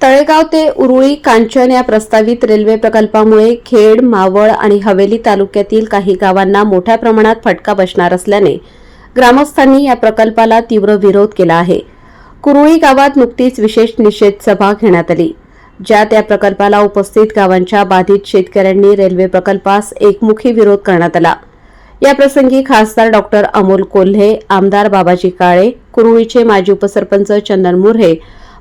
तळेगाव ते उरुळी कांचन या प्रस्तावित रेल्वे प्रकल्पामुळे खेड मावळ आणि हवेली तालुक्यातील काही गावांना मोठ्या प्रमाणात फटका बसणार असल्याने ग्रामस्थांनी या प्रकल्पाला तीव्र विरोध केला आहे. कुरुळी गावात नुकतीच विशेष निषेध सभा घेण्यात आली. ज्यात या प्रकल्पाला उपस्थित गावांच्या बाधित शेतकऱ्यांनी रेल्वे प्रकल्पास एकमुखी विरोध करण्यात आला. याप्रसंगी खासदार डॉक्टर अमोल कोल्हे आमदार बाबाजी काळे कुरुळीचे माजी उपसरपंच चंदन मुर्हे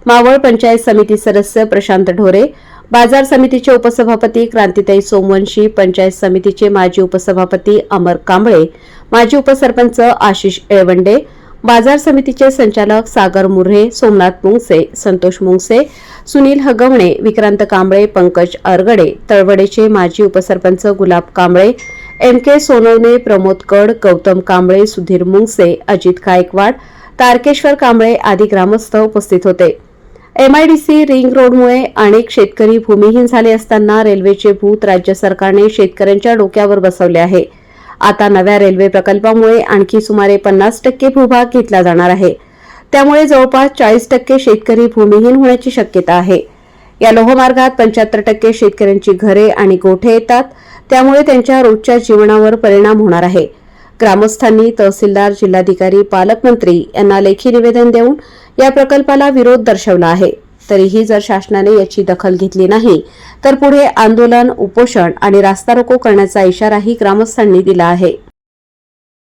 मावळ पंचायत समिती सदस्य प्रशांत ढोरे बाजार समितीचे उपसभापती क्रांतिताई सोमवंशी पंचायत समितीचे माजी उपसभापती अमर कांबळे माजी उपसरपंच आशिष एळवंडे बाजार समितीचे संचालक सागर मुर्हे सोमनाथ मुंगसे संतोष मुंगसे सुनील हगवणे विक्रांत कांबळे पंकज अरगडे तळवडेचे माजी उपसरपंच गुलाब कांबळे एम के सोनवणे प्रमोद कड गौतम कांबळे सुधीर मुंगसे अजित गायकवाड तारकेश्वर कांबळे आदी ग्रामस्थ उपस्थित होते. एमआयडीसी रिंग रोडमुळे अनेक शेतकरी भूमिहीन झाले असताना रेल्वेचे भूत राज्य सरकारने शेतकऱ्यांच्या डोक्यावर बसवले आहे. आता नव्या रेल्वे प्रकल्पामुळे आणखी सुमारे पन्नास टक्के भूभाग घेतला जाणार आहे. त्यामुळे जवळपास चाळीस टक्के शेतकरी भूमिहीन होण्याची शक्यता आहे. या लोहमार्गात पंच्याहत्तर टक्के शेतकऱ्यांची घरे आणि गोठे येतात. त्यामुळे त्यांच्या रोजच्या जीवनावर परिणाम होणार आहे. ग्रामस्थांनी तहसीलदार जिल्हाधिकारी पालकमंत्री यांना लेखी निवेदन देऊन या प्रकल्पाला विरोध दर्शवला आहे. तरीही जर शासनाने याची दखल घेतली नाही तर पुढे आंदोलन उपोषण आणि रास्ता रोको करण्याचा इशाराही ग्रामस्थांनी दिला आहे.